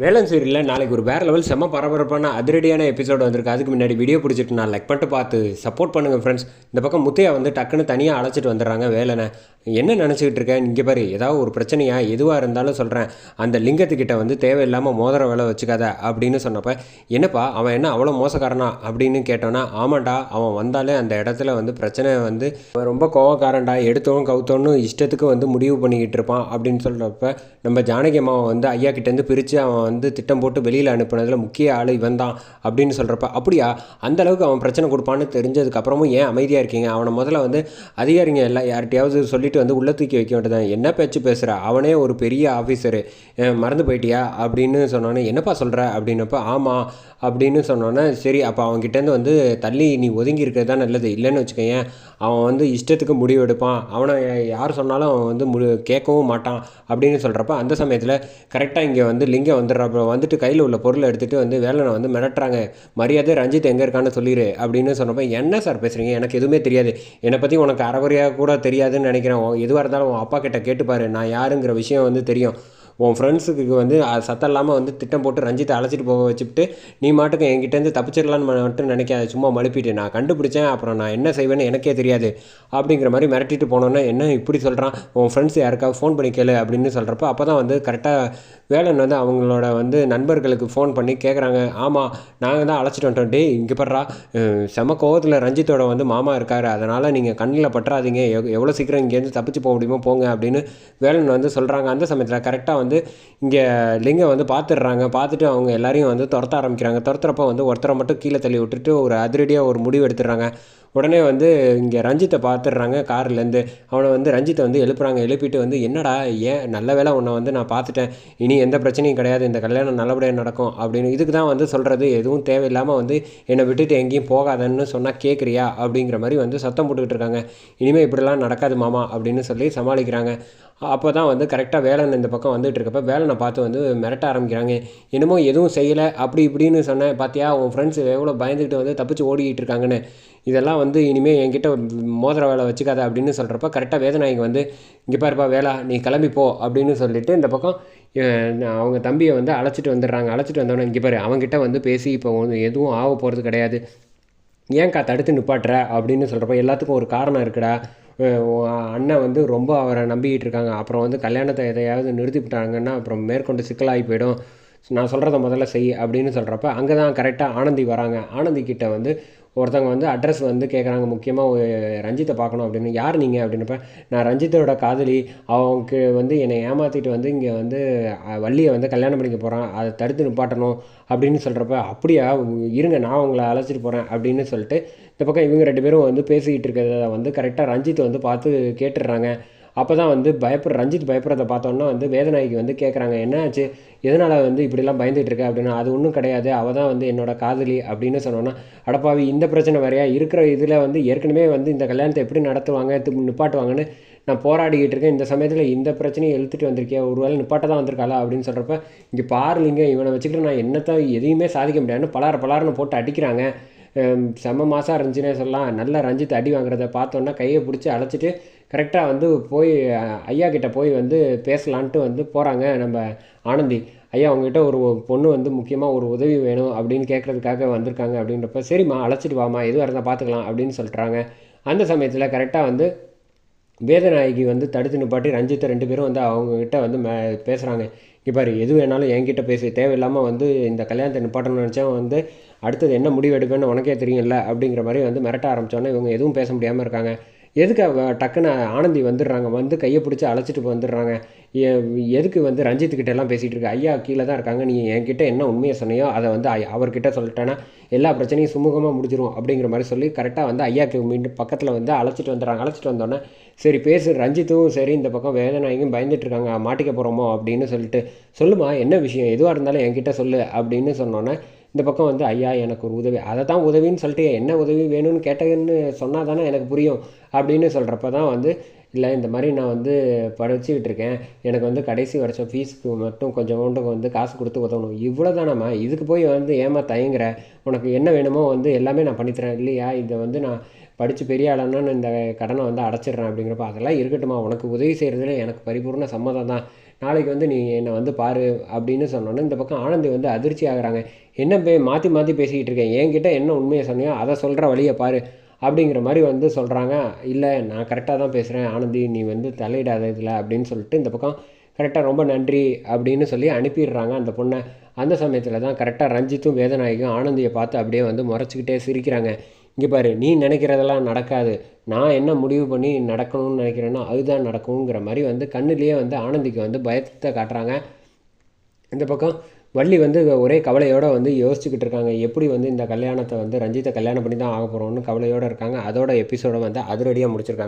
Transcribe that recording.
வேலன் சீரியலில் நாளைக்கு ஒரு வேறு லெவல் செம்ம பரபரப்பான அதிரடியான எபிசோடு வந்திருக்கு. அதுக்கு முன்னாடி வீடியோ பிடிச்சிட்டு நான் லைக் பண்ணிட்டு பார்த்து சப்போர்ட் பண்ணுங்கள் ஃப்ரெண்ட்ஸ் இந்த பக்கம் முத்தையா வந்து டக்குன்னு தனியாக அழைச்சிட்டு வந்துடுறாங்க வேலனை. என்ன நினச்சிக்கிட்டு இருக்கேன் இங்கே பாரு ஏதாவது ஒரு பிரச்சனையா? எதுவாக இருந்தாலும் சொல்கிறேன் அந்த லிங்கத்துக்கிட்ட வந்து தேவையில்லாமல் மோதிர வேலை வச்சுக்காத அப்படின்னு சொன்னப்போ என்னப்பா அவன் என்ன அவ்வளோ மோசக்காரனா? அப்படின்னு கேட்டோன்னா ஆமாண்டா அவன் வந்தாலே அந்த இடத்துல வந்து பிரச்சனை வந்து அவன் ரொம்ப கோவக்காரன்டா. எடுத்தோம் கவுத்தோன்னு இஷ்டத்துக்கு வந்து முடிவு பண்ணிக்கிட்டு இருப்பான். அப்படின்னு சொல்கிறப்ப நம்ம ஜானகி அம்மாவை வந்து ஐயா கிட்டேருந்து பிரித்து அவன் வந்து திட்டம் போட்டு வெளியில் அனுப்புனதில் முக்கிய ஆள் இவன் தான் அப்படின்னு சொல்கிறப்ப அப்படியா? அந்த அளவுக்கு அவன் பிரச்சனை கொடுப்பான்னு தெரிஞ்சதுக்கப்புறமும் ஏன் அமைதியாக இருக்கீங்க? அவனை முதல்ல வந்து அதிகாரிங்க எல்லாம் யார்கிட்டயாவது சொல்லிட்டு வந்து உள்ள தூக்கி வைக்க வேண்டியதான் என்ன பேச்சு பேசுகிற அவனே ஒரு பெரிய ஆஃபீஸரு மறந்து போயிட்டியா? அப்படின்னு சொன்னோன்னே என்னப்பா சொல்கிற அப்படின்னப்ப ஆமாம் அப்படின்னு சொன்னோன்னே சரி அப்போ அவன்கிட்டேருந்து வந்து தள்ளி நீ ஒதுங்கி இருக்கிறது தான் நல்லது. இல்லைன்னு வச்சுக்கோங்க அவன் வந்து இஷ்டத்துக்கு முடிவு எடுப்பான். அவனை யார் சொன்னாலும் அவன் வந்து முடி கேட்கவும் மாட்டான். அப்படின்னு சொல்கிறப்ப அந்த சமயத்தில் கரெக்டாக இங்கே வந்து லிங்கம் அப்புறம் வந்துட்டு கையில் உள்ள பொருளை எடுத்துகிட்டு வந்து வேலனை வந்து மிரட்டுறாங்க. மரியாதை ரஞ்சித் எங்கே இருக்கான்னு சொல்லிடு அப்படின்னு சொன்னப்போ என்ன சார் பேசுகிறீங்க எனக்கு எதுவுமே தெரியாது. என்னை பற்றி உனக்கு அறகுறையாக கூட தெரியாதுன்னு நினைக்கிறேன். எதுவாக இருந்தாலும் உன் அப்பா கிட்ட கேட்டுப்பாரு. நான் யாருங்கிற விஷயம் வந்து தெரியும். உன் ஃப்ரெண்ட்ஸுக்கு வந்து சத்தம் இல்லாமல் வந்து திட்டம் போட்டு ரஞ்சித்தை அழைச்சிட்டு போக வச்சுட்டு நீ மாட்டுக்கு என்கிட்டேருந்து தப்பிச்சிடலான்னு மட்டும் நினைக்காத சும்மா மழுப்பிட்டு நான் கண்டுபிடிச்சேன் அப்புறம் நான் என்ன செய்வேன்னு எனக்கே தெரியாது அப்படிங்கிற மாதிரி மிரட்டிட்டு போனோன்னே என்ன இப்படி சொல்கிறான் உன் ஃப்ரெண்ட்ஸ் யாருக்காவது ஃபோன் பண்ணி கேளு அப்படின்னு சொல்கிறப்ப அப்போ தான் வந்து கரெக்டாக வேலன் வந்து அவங்களோட வந்து நண்பர்களுக்கு ஃபோன் பண்ணி கேட்குறாங்க ஆமாம் நாங்கள் தான் அழைச்சிட்டு வந்துட்டோம். டேய் இங்கே படுறா செம கோவத்தில் ரஞ்சித்தோட வந்து மாமா இருக்கார். அதனால் நீங்கள் கண்ணில் பற்றாதீங்க. எவ் எவ்வளோ சீக்கிரம் இங்கேருந்து தப்பிச்சு போக முடியுமோ போங்க அப்படின்னு வேலன் வந்து சொல்கிறாங்க அந்த சமயத்தில் கரெக்டாக வந்து வந்து இங்கே லிங்கம் வந்து பார்த்துடுறாங்க பார்த்துட்டு அவங்க எல்லாரையும் வந்து துரத்த ஆரம்பிக்கிறாங்க. துரத்துறப்ப வந்து ஒருத்தரை மட்டும் கீழே தள்ளி விட்டுட்டு ஒரு அதிரடியாக ஒரு முடிவு எடுத்துடுறாங்க. உடனே வந்து இங்கே ரஞ்சித்தை பார்த்துடுறாங்க கார்லேருந்து அவனை வந்து ரஞ்சித்தை வந்து எழுப்புறாங்க. எழுப்பிட்டு வந்து என்னடா ஏன் நல்ல வேலை உன்னை வந்து நான் பார்த்துட்டேன் இனி எந்த பிரச்சனையும் கிடையாது. இந்த கல்யாணம் நல்லபடியாக நடக்கும். அப்படின்னு இதுக்கு தான் வந்து சொல்கிறது எதுவும் தேவையில்லாமல் வந்து என்னை விட்டுட்டு எங்கேயும் போகாதன்னு சொன்னால் கேட்குறியா அப்படிங்கிற மாதிரி வந்து சத்தம் போட்டுக்கிட்டு இருக்காங்க. இனிமேல் இப்படிலாம் நடக்காது மாமா அப்படின்னு சொல்லி சமாளிக்கிறாங்க. அப்போ தான் வந்து கரெக்டாக வேலன் இந்த பக்கம் வந்துட்டு இருக்கப்ப வேலனை பார்த்து வந்து மிரட்ட ஆரம்பிக்கிறாங்க. என்னமோ எதுவும் செய்யலை. அப்படி இப்படின்னு சொன்னேன். பார்த்தியா உன் ஃப்ரெண்ட்ஸ் எவ்வளோ பயந்துக்கிட்டு வந்து தப்பிச்சு ஓடிக்கிட்டு இருக்காங்கன்னு. இதெல்லாம் வந்து வந்து இனிமேல் என்கிட்ட மோதிர வேலை வச்சுக்காத அப்படின்னு சொல்கிறப்ப கரெக்டாக வேதநாயகி வந்து இங்கே பாருப்பா வேலை நீ கிளம்பி போ அப்படின்னு சொல்லிட்டு இந்த பக்கம் அவங்க தம்பியை வந்து அழைச்சிட்டு வந்துடுறாங்க. அழைச்சிட்டு வந்தோடனே இங்கே பாரு அவங்ககிட்ட வந்து பேசி இப்போ ஒண்ணு எதுவும் ஆக போகிறது கிடையாது. ஏன்க்கா தடுத்து நிப்பாட்டுற? அப்படின்னு சொல்கிறப்ப எல்லாத்துக்கும் ஒரு காரணம் இருக்குடா. அண்ணன் வந்து ரொம்ப அவரை நம்பிக்கிட்டு இருக்காங்க. அப்புறம் வந்து கல்யாணத்தை எதையாவது நிறுத்திவிட்டாங்கன்னா அப்புறம் மேற்கொண்டு சிக்கலாகி போயிடும். நான் சொல்கிறத முதல்ல செய் அப்படின்னு சொல்கிறப்ப அங்கே தான் கரெக்டாக ஆனந்தி வராங்க. ஆனந்தி கிட்ட வந்து ஒருத்தவங்க வந்து அட்ரஸ் வந்து கேட்குறாங்க முக்கியமாக ரஞ்சித்தை பார்க்கணும் அப்படின்னு. யார் நீங்கள் அப்படின்னப்ப நான் ரஞ்சித்தோட காதலி. அவனுக்கு வந்து என்னை ஏமாற்றிட்டு வந்து இங்கே வந்து வள்ளியை வந்து கல்யாணம் பண்ணிக்க போகிறான் அதை தடுத்து நிப்பாட்டணும். அப்படின்னு சொல்கிறப்ப அப்படியா? இருங்க நான் உங்களை அழைச்சிட்டு போகிறேன் அப்படின்னு சொல்லிட்டு இந்த பக்கம் இவங்க ரெண்டு பேரும் வந்து பேசிக்கிட்டு இருக்கிறத வந்து கரெக்டாக ரஞ்சித் வந்து பார்த்து கேட்டுடுறாங்க. அப்போ தான் வந்து பயப்படுற ரஞ்சித் பயப்படுறத பார்த்தோன்னா வந்து வேதநாயகி வந்து கேட்குறாங்க என்னாச்சு? எதனால் வந்து இப்படிலாம் பயந்துட்டு இருக்க? அப்படின்னா. அது ஒன்றும் கிடையாது. அவள் தான் வந்து என்னோட காதலி அப்படின்னு சொன்னோன்னா அடப்பாவி இந்த பிரச்சனை வரையா இருக்கிற இதில் வந்து ஏற்கனவே வந்து இந்த கல்யாணத்தை எப்படி நடத்துவாங்க நிப்பாட்டுவாங்கன்னு நான் போராடிக்கிட்டு இருக்கேன். இந்த சமயத்தில் இந்த பிரச்சனையை இழுத்துட்டு வந்திருக்கேன் ஒருவேளை நிப்பாட்ட தான் வந்திருக்காளா? அப்படின்னு சொல்கிறப்ப இங்கே பாருலிங்க இவனை வச்சுக்கிட்டு நான் என்னத்தான் எதையுமே சாதிக்க முடியாதுன்னு பலார பலாருன்னு போட்டு அடிக்கிறாங்க. செம்ம மாதம் இருந்துச்சுன்னே சொல்லலாம். நல்லா ரஞ்சித் அடி வாங்குறத பார்த்தோன்னா கையை பிடிச்சி அழைச்சிட்டு கரெக்டாக வந்து போய் ஐயா கிட்ட போய் வந்து பேசலான்ட்டு வந்து போகிறாங்க நம்ம ஆனந்தி. ஐயா அவங்ககிட்ட ஒரு பொண்ணு வந்து முக்கியமாக ஒரு உதவி வேணும் அப்படின்னு கேட்குறதுக்காக வந்திருக்காங்க அப்படின்றப்ப சரிம்மா அழைச்சிட்டு வாம்மா எதுவாக இருந்தால் பார்த்துக்கலாம் அப்படின்னு சொல்கிறாங்க அந்த சமயத்தில் கரெக்டாக வந்து வேதநாயகி வந்து தடுத்து நிப்பாட்டி ரஞ்சித்தை ரெண்டு பேரும் வந்து அவங்கக்கிட்ட வந்து மே பேசுகிறாங்க இப்போ எது வேணாலும் என்கிட்ட பேச. தேவையில்லாமல் வந்து இந்த கல்யாணத்தை நிப்பாட்டணும்னு நினச்சா வந்து அடுத்தது என்ன முடிவு எடுப்பேன்னு உனக்கே தெரியும்ல அப்படிங்கிற மாதிரி வந்து மிரட்ட ஆரம்பித்தோன்னே இவங்க எதுவும் பேச முடியாமல் இருக்காங்க. எதுக்கு டக்குன்னு ஆனந்தி வந்துடுறாங்க? வந்து கையை பிடிச்சி அழைச்சிட்டு வந்துடுறாங்க. எ- எதுக்கு வந்து ரஞ்சித்துக்கிட்ட எல்லாம் பேசிகிட்டு இருக்கு? ஐயா கீழே தான் இருக்காங்க. நீ என்கிட்ட என்ன உண்மையை சொன்னியோ அதை வந்து ஐ- அவர்கிட்ட சொல்லிட்டேன்னா எல்லா பிரச்சனையும் சுமூகமாக முடிஞ்சிரும் அப்படிங்கிற மாதிரி சொல்லி கரெக்டாக வந்து ஐயாக்கு மீண்டும் பக்கத்தில் வந்து அழைச்சிட்டு வந்துடுறாங்க. அழைச்சிட்டு வந்தோன்னே சரி பேசு. ரஞ்சித்தும் சரி இந்த பக்கம் வேதனாயும் பயந்துட்டு இருக்காங்க. மாட்டிக்க போகிறோமோ அப்படின்னு சொல்லிட்டு சொல்லுமா என்ன விஷயம்? எதுவாக இருந்தாலும் என்கிட்ட சொல்லு அப்படின்னு சொன்னோன்னே இந்த பக்கம் வந்து ஐயா எனக்கு ஒரு உதவி. அதை தான் உதவின்னு சொல்லிட்டு என்ன உதவி வேணும்னு கேட்டதுன்னு சொன்னால் தானே எனக்கு புரியும் அப்படின்னு சொல்கிறப்ப தான் வந்து இல்லை இந்த மாதிரி நான் வந்து படிச்சுக்கிட்டு இருக்கேன். எனக்கு வந்து கடைசி வருஷம் ஃபீஸுக்கு மட்டும் கொஞ்சம் கொஞ்சோண்டு வந்து காசு கொடுத்து உதவணும். இவ்வளோ தானம்மா இதுக்கு போய் வந்து ஏமா தயங்குற? உனக்கு என்ன வேணுமோ வந்து எல்லாமே நான் பண்ணித்தரேன். இல்லையா? இதை வந்து நான் படித்து பெரிய ஆளானா இந்த கடனை வந்து அடைச்சிடுறேன் அப்படிங்கிறப்ப அதெல்லாம் இருக்கட்டுமா உனக்கு உதவி செய்கிறதுல எனக்கு பரிபூர்ண சம்மதம் தான். நாளைக்கு வந்து நீ என்னை வந்து பாரு அப்படின்னு சொன்னோன்னே இந்த பக்கம் ஆனந்தி வந்து அதிர்ச்சி ஆகிறாங்க. என்ன பே மாற்றி மாற்றி பேசிக்கிட்டு இருக்கேன். என்கிட்ட என்ன உண்மையை சொன்னியோ அதை சொல்கிற வழியை பாரு அப்படிங்கிற மாதிரி வந்து சொல்கிறாங்க இல்லை நான் கரெக்டாக தான் பேசுகிறேன் ஆனந்தி நீ வந்து தலையிடாத இதில் அப்படின்னு சொல்லிட்டு இந்த பக்கம் கரெக்டாக ரொம்ப நன்றி அப்படின்னு சொல்லி அனுப்பிடுறாங்க அந்த பொண்ணை. அந்த சமயத்தில் தான் கரெக்டாக ரஞ்சித்தும் வேதநாயகம் ஆனந்தியை பார்த்து அப்படியே வந்து முறைச்சிக்கிட்டே சிரிக்கிறாங்க. இங்கே பாரு நீ நினைக்கிறதெல்லாம் நடக்காது. நான் என்ன முடிவு பண்ணி நடக்கணும்னு நினைக்கிறேனோ அதுதான் நடக்குங்கிற மாதிரி வந்து கண்ணுலேயே வந்து ஆனந்திக்கு வந்து பயத்தை காட்டுறாங்க. இந்த பக்கம் வள்ளி வந்து ஒரே கவலையோடு வந்து யோசிச்சுக்கிட்டு இருக்காங்க. எப்படி வந்து இந்த கல்யாணத்தை வந்து ரஞ்சித்தை கல்யாணம் பண்ணி தான் ஆக போகிறோம்னு கவலையோடு இருக்காங்க. அதோட எபிசோடை வந்து அதிரடியாக முடிச்சிருக்காங்க.